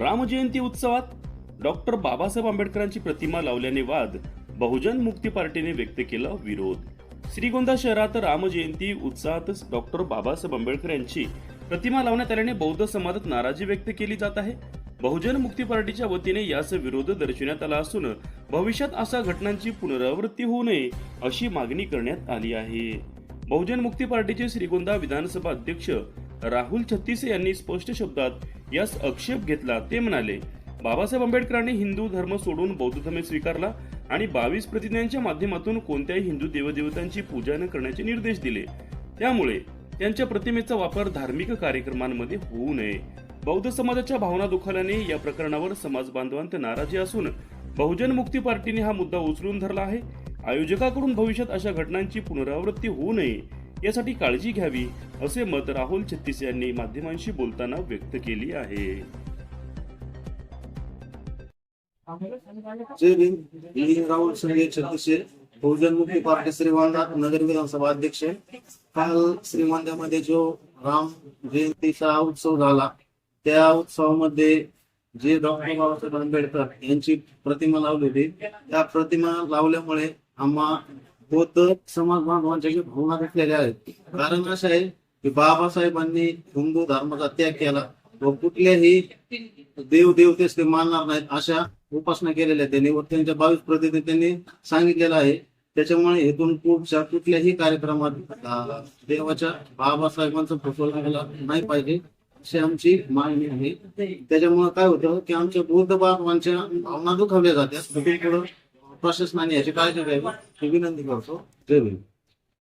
रामजयंती उत्सवात डॉक्टर बाबासाहेब आंबेडकरांची प्रतिमा लावल्याने वाद बहुजन मुक्ती पार्टीने व्यक्त केला विरोध. श्रीगोंदा शहरात रामजयंती उत्साहातच डॉक्टर बाबासाहेब आंबेडकर यांची प्रतिमा लावण्यात आल्याने बौद्ध समाजात नाराजी व्यक्त केली जात आहे. बहुजन मुक्ती पार्टीच्या वतीने यास विरोध दर्शवण्यात आला असून भविष्यात अशा घटनांची पुनरावृत्ती होऊ नये अशी मागणी करण्यात आली आहे. बहुजन मुक्ती पार्टीचे श्रीगोंदा विधानसभा अध्यक्ष राहुल छत्तीसे यांनी स्पष्ट शब्दात यास आक्षेप घेतला ते म्हणाले बाबासाहेब आंबेडकरांनी हिंदू धर्म सोडून बौद्ध धर्म स्वीकारला आणि बावीस प्रतिज्ञांच्या माध्यमातून कोणत्याही हिंदू देवदेवतांची पूजा न करण्याचे निर्देश दिले. त्यामुळे त्यांच्या प्रतिमेचा वापर धार्मिक कार्यक्रमांमध्ये होऊ नये. बौद्ध समाजाच्या भावना दुखाल्याने या प्रकरणावर समाज बांधवांत नाराजी असून बहुजन मुक्ती पार्टीने हा मुद्दा उचलून धरला आहे. आयोजकाकडून भविष्यात अशा घटनांची पुनरावृत्ती होऊ नये. यासाठी काळजी घ्यावी असे मत राहुल छत्तीस यांनी माध्यमांशी बोलताना व्यक्त केली आहे. मी राहुल संजय छत्तीसशे बहुजन मुक्ती पार्टी श्रीगोंदा नगर विधानसभा अध्यक्ष काल श्रीमानमध्ये जो राम जयंतीचा उत्सव झाला त्या उत्सवामध्ये जे डॉक्टर बाबासाहेब आंबेडकर यांची प्रतिमा लावली होती त्या प्रतिमा लावल्यामुळे आम्हा बौद्ध समाज बांधवांच्या भावना घेतलेल्या आहेत. कारण असं आहे की बाबासाहेबांनी हिंदू धर्माचा त्याग केला. व कुठल्याही देव देवतेस ते मानणार नाहीत अशा उपासना केलेल्या त्यांनी. व त्यांच्या बावीस प्रतिनिधी त्यांनी सांगितलेलं आहे. त्याच्यामुळे हेतून पुढच्या कुठल्याही कार्यक्रमात देवाच्या बाबासाहेबांचं फसवला नाही पाहिजे अशी आमची मागणी आहे. त्याच्यामुळे काय होतं की आमच्या बौद्ध बांधवांच्या भावना दुखावल्या जातात. प्रोसेस मानिएर चाहिँ पालिरहेको विनति गर्छौँ त्यही भयो